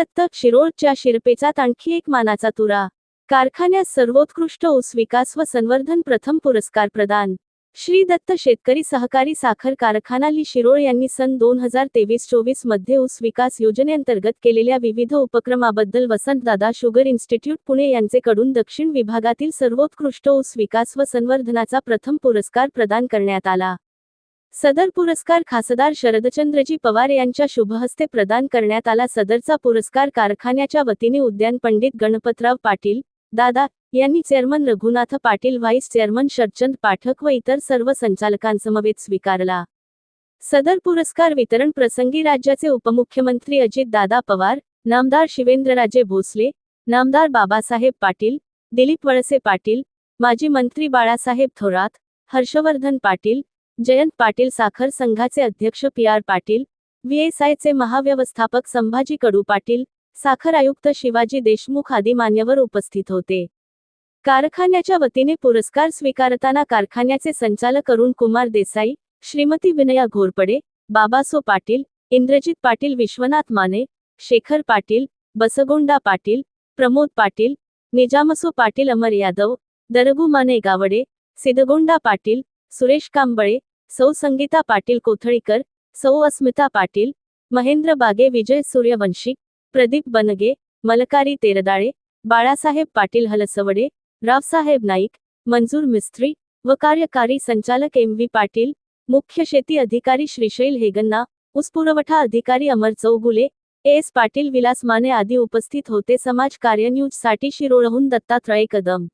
दत्त शिरोळच्या शिरपेचात आणखी एक मानाचा तुरा. कारखान्यात सर्वोत्कृष्ट ऊस विकास व संवर्धन प्रथम पुरस्कार प्रदान. श्री दत्त शेतकरी सहकारी साखर कारखाना ली शिरोळ यांनी सन दोन हजार तेवीस चोवीसमध्ये ऊस विकास योजनेअंतर्गत केलेल्या विविध उपक्रमाबद्दल वसंतदादा शुगर इन्स्टिट्यूट पुणे यांचेकडून दक्षिण विभागातील सर्वोत्कृष्ट ऊस विकास व संवर्धनाचा प्रथम पुरस्कार प्रदान करण्यात आला. सदर पुरस्कार खासदार शरदचंद्रजी पवार यांच्या शुभहस्ते प्रदान करण्यात आला. सदरचा पुरस्कार कारखान्याच्या वतीने उद्यान पंडित गणपतराव पाटील दादा यांनी chairman Raghunath Patil vice chairman Sharchand Pathak व इतर सर्व संचालकांसमवेत स्वीकारला. सदर पुरस्कार वितरण प्रसंगी राज्याचे उपमुख्यमंत्री अजित दादा पवार नामदार शिवेंद्रराजे भोसले नामदार बाबासाहेब पाटील दिलीप वळसे पाटील माजी मंत्री बाळासाहेब थोरात हर्षवर्धन पाटील जयंत पाटील साखर संघाचे अध्यक्ष पी आर पाटील व्हीएसआयचे महाव्यवस्थापक संभाजी कडू पाटील साखर आयुक्त शिवाजी देशमुख आदी मान्यवर उपस्थित होते. कारखान्याच्या वतीने पुरस्कार स्वीकारताना कारखान्याचे संचालक अरुण कुमार देसाई श्रीमती विनया घोरपडे बाबासो पाटील इंद्रजित पाटील विश्वनाथ माने शेखर पाटील बसगोंडा पाटील प्रमोद पाटील निजामसो पाटील अमर यादव दरगू माने गावडे सिद्धगोंडा पाटील सुरेश कांबळे सौ संगीता पाटील कोथळीकर सौ अस्मिता पाटील महेंद्र बागे विजय सूर्यवंशी प्रदीप बनगे मलकारी तेरदाळे बाळासाहेब पाटील हलसवडे रावसाहेब नाईक मंजूर मिस्त्री व कार्यकारी संचालक एम व्ही पाटील मुख्य शेती अधिकारी श्रीशैल हेगन्ना ऊसपुरवठा अधिकारी अमर चौगुले एस पाटील विलास माने आदी उपस्थित होते. समाज कार्य न्यूजसाठी शिरोळहून दत्तात्रय कदम.